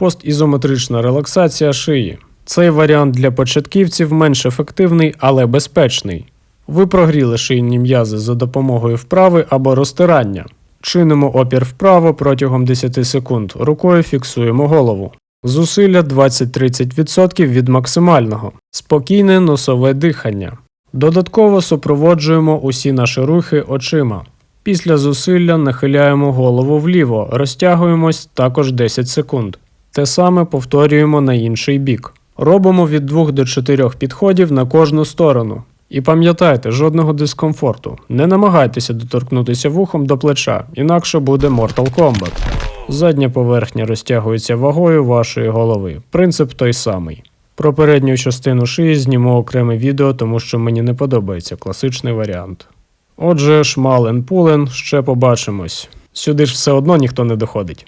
Постізометрична релаксація шиї. Цей варіант для початківців менш ефективний, але безпечний. Ви прогріли шийні м'язи за допомогою вправи або розтирання. Чинимо опір вправо протягом 10 секунд. Рукою фіксуємо голову. Зусилля 20-30% від максимального. Спокійне носове дихання. Додатково супроводжуємо усі наші рухи очима. Після зусилля нахиляємо голову вліво, розтягуємось також 10 секунд. Те саме повторюємо на інший бік. Робимо від 2 до 4 підходів на кожну сторону. І пам'ятайте, жодного дискомфорту. Не намагайтеся доторкнутися вухом до плеча, інакше буде Mortal Kombat. Задня поверхня розтягується вагою вашої голови. Принцип той самий. Про передню частину шиї зніму окреме відео, тому що мені не подобається класичний варіант. Отже, шмален пулен, ще побачимось. Сюди ж все одно ніхто не доходить.